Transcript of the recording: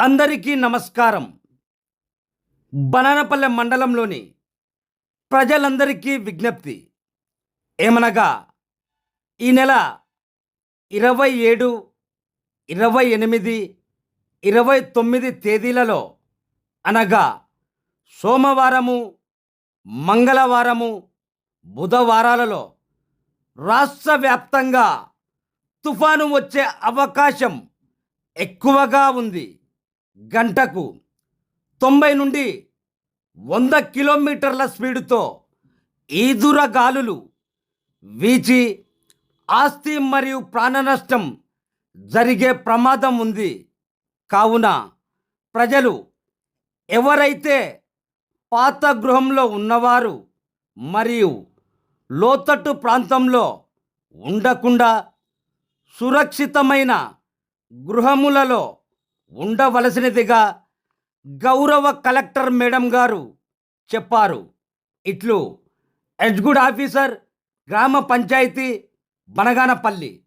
అందరికీ నమస్కారం. బనానపల్లె మండలంలోని ప్రజలందరికీ విజ్ఞప్తి. ఏమనగా ఈ నెల ఇరవై ఏడు ఇరవై ఎనిమిది ఇరవై తొమ్మిది తేదీలలో అనగా సోమవారము మంగళవారము బుధవారాలలో రాష్ట్ర వ్యాప్తంగా తుఫాను వచ్చే అవకాశం ఎక్కువగా ఉంది. గంటకు తొంభై నుండి వంద కిలోమీటర్ల స్పీడుతో ఈదుర గాలులు వీచి ఆస్తి మరియు ప్రాణ నష్టం జరిగే ప్రమాదం ఉంది. కావున ప్రజలు ఎవరైతే పాత గృహంలో ఉన్నవారు మరియు లోతట్టు ప్రాంతంలో ఉండకుండా సురక్షితమైన గృహములలో ఉండవలసినదిగా గౌరవ కలెక్టర్ మేడం గారు చెప్పారు. ఇట్లు ఎడ్జ్గుడ్ ఆఫీసర్ గ్రామ పంచాయతీ బనగానపల్లి.